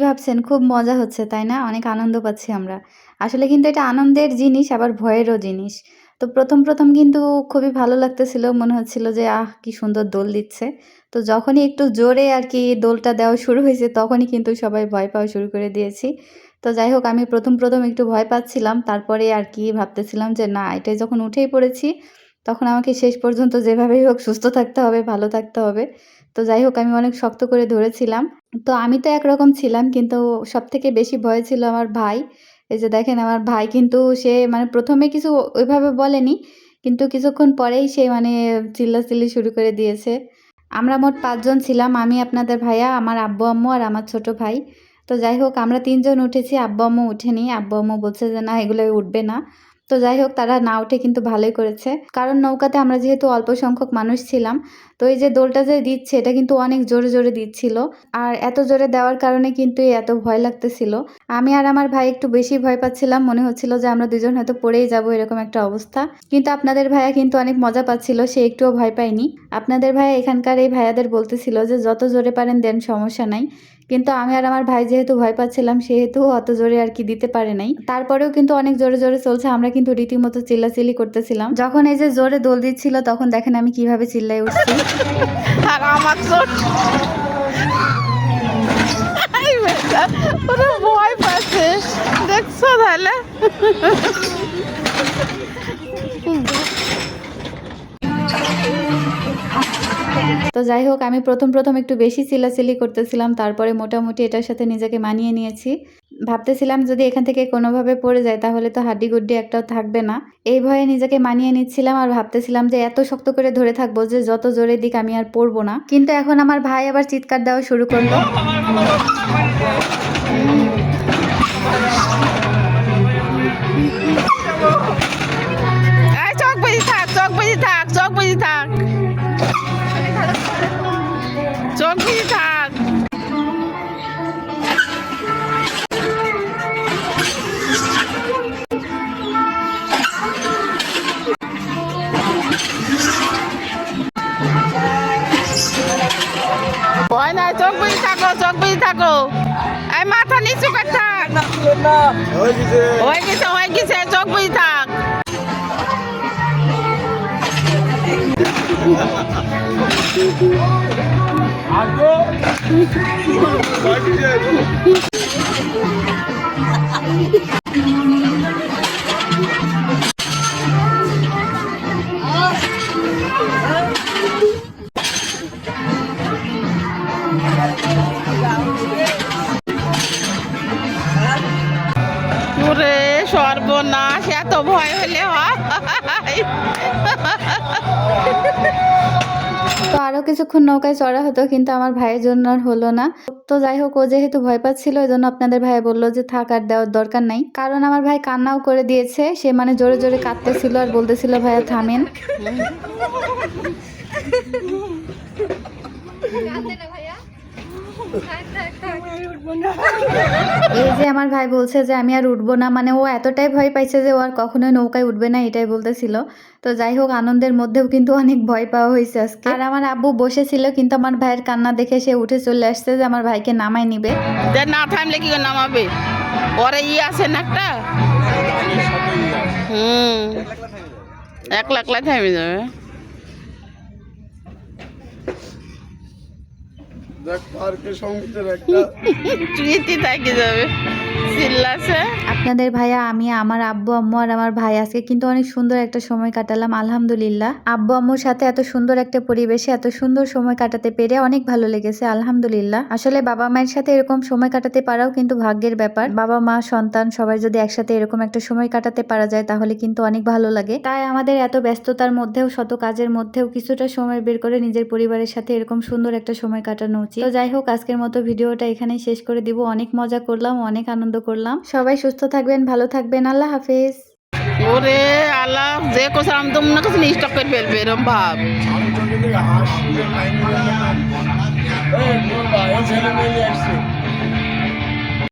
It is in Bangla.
ভাবছেন, খুব মজা হচ্ছে, তাই না? অনেক আনন্দ পাচ্ছি আমরা। আসলে কিন্তু এটা আনন্দের জিনিস, আবার ভয়েরও জিনিস। তো প্রথম প্রথম কিন্তু খুবই ভালো লাগতেছিল, মনে হচ্ছিল যে, আহ, কি সুন্দর দোল দিচ্ছে। তো যখনই একটু জোরে আর কি দোলটা দেওয়া শুরু হয়েছে, তখনই কিন্তু সবাই ভয় পাওয়া শুরু করে দিয়েছি। তো যাই হোক, আমি প্রথম প্রথম একটু ভয় পাচ্ছিলাম, তারপরে আর কি ভাবতেছিলাম যে, না, এটাই যখন উঠেই পড়েছি তখন আমাকে শেষ পর্যন্ত যেভাবেই হোক সুস্থ থাকতে হবে, ভালো থাকতে হবে। তো যাই হোক, আমি অনেক শক্ত করে ধরেছিলাম। তো আমি তো একরকম ছিলাম, কিন্তু সব থেকে বেশি ভয় ছিল আমার ভাই। এই যে দেখেন, আমার ভাই কিন্তু সে মানে প্রথমে কিছু ওইভাবে বলেনি, কিন্তু কিছুক্ষণ পরেই সে মানে চিল্লাচিল্লি শুরু করে দিয়েছে। আমরা মোট পাঁচজন ছিলাম, আমি, আপনাদের ভাইয়া, আমার আব্বু, আম্মু আর আমার ছোট ভাই। তো যাই হোক, আমরা তিনজন উঠেছি, আব্বু, আম্মু উঠেনি। আব্বু, আম্মু বলছে যে, না এগুলো উঠবে না। তো যাই হোক, তারা না উঠে কিন্তু ভালোই করেছে। কারণ নৌকাতে আমরা যেহেতু অল্প সংখ্যক মানুষ ছিলাম, তো এই যে দোলটা যে দিচ্ছে, এটা কিন্তু অনেক জোরে জোরে দিচ্ছিল। আর এত জোরে দেওয়ার কারণে কিন্তু এত ভয় লাগতেছিল। আমি আর আমার ভাই একটু বেশি ভয় পাচ্ছিলাম। মনে হচ্ছিল যে আমরা দুজন হয়তো পড়েই যাব এরকম একটা অবস্থা। কিন্তু আপনাদের ভাইয়া কিন্তু অনেক মজা পাচ্ছিল, সে একটুও ভয় পায়নি। আপনাদের ভাইয়া এখানকার এই ভাইয়াদের বলতেছিল যে, যত জোরে পারেন দেন সমস্যা নাই। কিন্তু আমি আর আমার ভাই যেহেতু ভয় পাচ্ছিলাম, সেহেতু অত জোরে আর কি দিতে পারে নাই। তারপরেও কিন্তু অনেক জোরে জোরে চলছে, আমরা কিন্তু রীতিমতো চিল্লাচিল্লি করতেছিলাম। যখন এই যে জোরে দোল দিচ্ছিল, তখন দেখেন আমি কীভাবে চিল্লাই উঠছি। আর আমার ভয় পাচ্ছে। দেখছ তাহলে? তো যাই হোক, আমি প্রথম প্রথম একটু বেশি চিল্লাচিল্লি করতেছিলাম, তারপরে মোটামুটি এটার সাথে নিজেকে মানিয়ে নিয়েছি। ভাবতেছিলাম যদি এখান থেকে কোনোভাবে পড়ে যায়, তাহলে তো হাড্ডি গুড্ডি একটাও থাকবে না। এই ভয়ে নিজেকে মানিয়ে নিচ্ছিলাম আর ভাবতেছিলাম যে এত শক্ত করে ধরে থাকব যে যত জোরে দিক আমি আর পড়ব না। কিন্তু এখন আমার ভাই আবার চিৎকার দেওয়া শুরু করল। চোখ বুঝি থাক চোখ বুঝি থাক চোখ বুঝি থাক। নাই চোখ বুঝে থাকো, চোখ বুঝে থাকো। এই মাথা নিচু কর থাক। হয়ে গেছে হয়ে গেছে, চোখ বুঝে থাক। ওরে সর্বনাশ এত ভয় হলে হয়। তো আরও কিছুক্ষণ নৌকায় চড়া হতো কিন্তু আমার ভাইয়ের জন্য আর হলো না। তো যাই হোক ও যেহেতু ভয় পাচ্ছিল ওই জন্য আপনাদের ভাই বলল যে থাক আর দেওয়ার দরকার নাই। কারণ আমার ভাই কান্নাও করে দিয়েছে সে মানে জোরে জোরে কাঁদতেছিল আর বলতেছিল ভাইয়া থামেন। এই যে আমার ভাই বলছে যে আমি আর উঠবো না মানে ও এতটাই ভয় পাইছে যে ও আর কখনোই নৌকায় উঠবে না, এটাই বলতেছিল। তো যাই হোক, আনন্দের মধ্যেও কিন্তু অনেক ভয় পাওয়া হয়েছে আজকে। আর আমার আব্বু বসেছিল, কিন্তু আমার ভাইয়ের কান্না দেখে সে উঠে চলে আসছে যে আমার ভাইকে নামাই নিবে। না থামলে কি নামাবে? ওরে ই আছে না একটা? হুম। এক লাখ লাখ থামে যাবে দেখ পার্কের সঙ্গীতের একটা স্মৃতি থাকে যাবে। আপনাদের ভাইয়া, আমি, আমার আব্বু, আম্মু আর আমার ভাই আজকে কিন্তু অনেক সুন্দর একটা সময় কাটালাম, আলহামদুলিল্লাহ। আব্বু, আম্মুর সাথে এত সুন্দর একটা পরিবেশে এত সুন্দর সময় কাটাতে পেরে অনেক ভালো লেগেছে, আলহামদুলিল্লাহ। আসলে বাবা মায়ের সাথে এরকম সময় কাটাতে পারাও কিন্তু ভাগ্যের ব্যাপার। বাবা, মা, সন্তান, সবাই যদি একসাথে এরকম একটা সময় কাটাতে পারা যায়, তাহলে কিন্তু অনেক ভালো লাগে। তাই আমাদের এত ব্যস্ততার মধ্যেও, শত কাজের মধ্যেও কিছুটা সময় বের করে নিজের পরিবারের সাথে এরকম সুন্দর একটা সময় কাটানো উচিত। তো যাই হোক, আজকের মতো ভিডিওটা এখানেই শেষ করে দিব। অনেক মজা করলাম, অনেক আনন্দ করলাম। সবাই সুস্থ থাকবেন ভালো থাকবেন। আল্লাহ হাফেজ। ওরে আল্লাহ যে কোসাম তো মনে করছি স্টক করে ফেলবে এরম ভাব। আমি তো যদি হাসি টাইম ছেলে মেয়ে আসছে।